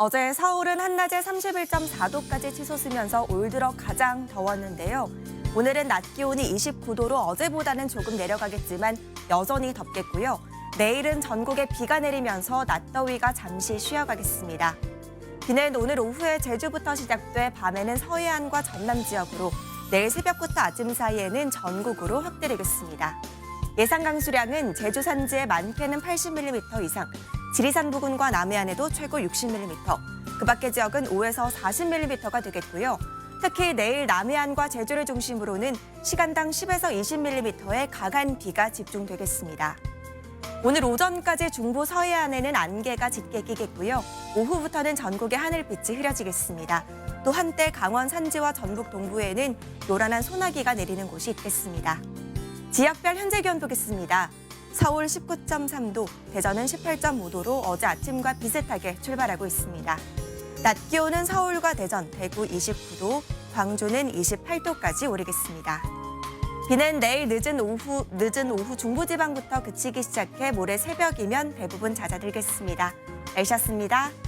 어제 서울은 한낮에 31.4도까지 치솟으면서 올 들어 가장 더웠는데요. 오늘은 낮 기온이 29도로 어제보다는 조금 내려가겠지만 여전히 덥겠고요. 내일은 전국에 비가 내리면서 낮더위가 잠시 쉬어가겠습니다. 비는 오늘 오후에 제주부터 시작돼 밤에는 서해안과 전남 지역으로 내일 새벽부터 아침 사이에는 전국으로 확대되겠습니다. 예상 강수량은 제주 산지의 많게는 80mm 이상, 지리산 부근과 남해안에도 최고 60mm, 그 밖의 지역은 5에서 40mm가 되겠고요. 특히 내일 남해안과 제주를 중심으로는 시간당 10에서 20mm의 강한 비가 집중되겠습니다. 오늘 오전까지 중부 서해안에는 안개가 짙게 끼겠고요. 오후부터는 전국의 하늘빛이 흐려지겠습니다. 또 한때 강원 산지와 전북 동부에는 요란한 소나기가 내리는 곳이 있겠습니다. 지역별 현재 기온 보겠습니다. 서울 19.3도, 대전은 18.5도로 어제 아침과 비슷하게 출발하고 있습니다. 낮 기온은 서울과 대전, 대구 29도, 광주는 28도까지 오르겠습니다. 비는 내일 늦은 오후, 늦은 오후 중부지방부터 그치기 시작해 모레 새벽이면 대부분 잦아들겠습니다. 날씨였습니다.